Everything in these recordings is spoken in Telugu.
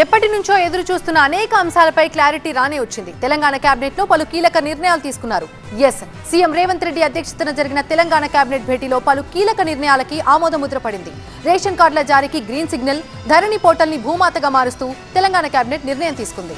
ఎప్పటి నుంచో ఎదురు చూస్తున్న అనేక అంశాలపై క్లారిటీ రానే వచ్చింది. తెలంగాణ కేబినెట్లో పలు కీలక నిర్ణయాలు తీసుకున్నారు. ఎస్ సీఎం రేవంత్ రెడ్డి అధ్యక్షతన జరిగిన తెలంగాణ కేబినెట్ భేటీలో పలు కీలక నిర్ణయాలకి ఆమోదముద్ర పడింది. రేషన్ కార్డుల జారీకి గ్రీన్ సిగ్నల్ ధరణి పోర్టల్ని భూమాతగా మారుస్తూ తెలంగాణ కేబినెట్ నిర్ణయం తీసుకుంది.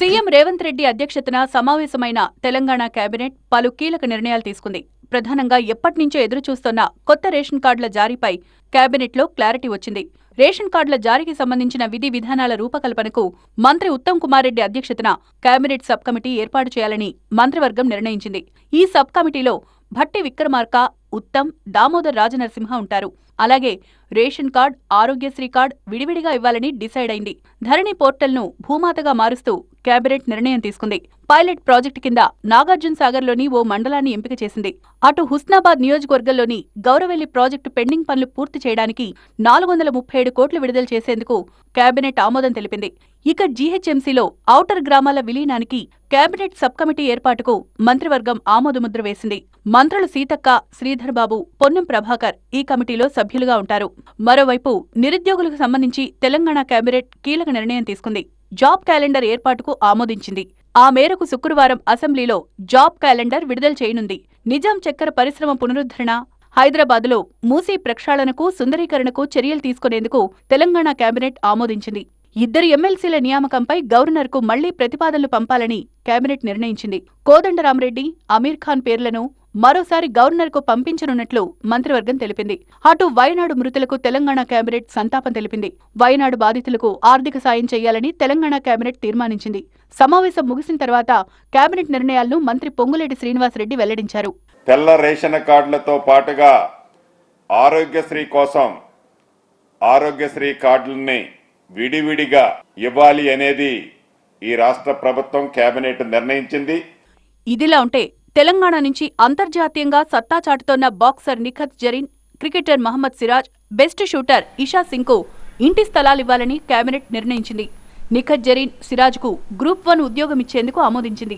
సీఎం రేవంత్ రెడ్డి అధ్యక్షతన సమావేశమైన తెలంగాణ కేబినెట్ పలు కీలక నిర్ణయాలు తీసుకుంది. ప్రధానంగా ఎప్పటినుంచో ఎదురుచూస్తున్న కొత్త రేషన్ కార్డుల జారీపై కేబినెట్లో క్లారిటీ వచ్చింది. రేషన్ కార్డుల జారీకి సంబంధించిన విధి విధానాల రూపకల్పనకు మంత్రి ఉత్తమ్ కుమార్ రెడ్డి అధ్యక్షతన కేబినెట్ సబ్ కమిటీ ఏర్పాటు చేయాలని మంత్రివర్గం నిర్ణయించింది. ఈ సబ్ కమిటీలో భట్టి విక్రమార్క ఉత్తమ్ దామోదర్ రాజనరసింహ ఉంటారు. అలాగే రేషన్ కార్డ్ ఆరోగ్యశ్రీ కార్డ్ విడివిడిగా ఇవ్వాలని డిసైడ్ అయింది. ధరణి పోర్టల్ను భూమాతగా మారుస్తూ కేబినెట్ నిర్ణయం తీసుకుంది. పైలట్ ప్రాజెక్టు కింద నాగార్జున సాగర్లోని ఓ మండలాన్ని ఎంపిక చేసింది. అటు హుస్నాబాద్ నియోజకవర్గంలోని గౌరవెల్లి ప్రాజెక్టు పెండింగ్ పనులు పూర్తి చేయడానికి నాలుగు వందల ముప్పై ఏడు కోట్లు విడుదల చేసేందుకు కేబినెట్ ఆమోదం తెలిపింది. ఇక జీహెచ్ఎంసీలో ఔటర్ గ్రామాల విలీనానికి కేబినెట్ సబ్ కమిటీ ఏర్పాటుకు మంత్రివర్గం ఆమోదముద్ర వేసింది. మంత్రులు సీతక్క శ్రీధర్ బాబు పొన్నం ప్రభాకర్ ఈ కమిటీలో సభ్యులుగా ఉంటారు. మరోవైపు నిరుద్యోగులకు సంబంధించి తెలంగాణ కేబినెట్ కీలక నిర్ణయం తీసుకుంది. జాబ్ క్యాలెండర్ ఏర్పాటుకు ఆమోదించింది. ఆ మేరకు శుక్రవారం అసెంబ్లీలో జాబ్ క్యాలెండర్ విడుదల చేయనుంది. నిజాం చక్కెర పరిశ్రమ పునరుద్ధరణ హైదరాబాద్లో మూసీ ప్రక్షాళనకు సుందరీకరణకు చర్యలు తీసుకునేందుకు తెలంగాణ కేబినెట్ ఆమోదించింది. ఇద్దరు ఎమ్మెల్సీల నియామకంపై గవర్నర్కు మళ్ళీ ప్రతిపాదనలు పంపాలని కేబినెట్ నిర్ణయించింది. కోదండరామరెడ్డి అమీర్ ఖాన్ పేర్లను మరోసారి గవర్నర్కు పంపించనున్నట్లు మంత్రివర్గం తెలిపింది. అటు వయనాడు మృతులకు తెలంగాణ కేబినెట్ సంతాపం తెలిపింది. వయనాడు బాధితులకు ఆర్థిక సాయం చేయాలని తెలంగాణ కేబినెట్ తీర్మానించింది. సమావేశం ముగిసిన తర్వాత కేబినెట్ నిర్ణయాలను మంత్రి పొంగులేటి శ్రీనివాసరెడ్డి వెల్లడించారు. తెల్ల రేషన్ కార్డులతో పాటుగా ఆరోగ్యశ్రీ కోసం ఆరోగ్యశ్రీ కార్డుల్ని విడివిడిగా ఇవ్వాలి అనేది ఈ రాష్ట్ర ప్రభుత్వం కేబినెట్ నిర్ణయించింది. ఇదిలా ఉంటే తెలంగాణ నుంచి అంతర్జాతీయంగా సత్తా చాటుతోన్న boxer Nikhat Zareen cricketer Mohammed Siraj best shooter Isha సింగ్కు ఇంటి స్థలాలివ్వాలని కేబినెట్ నిర్ణయించింది. నిఖత్ జరీన్ సిరాజ్కు గ్రూప్ వన్ ఉద్యోగం ఇచ్చేందుకు ఆమోదించింది.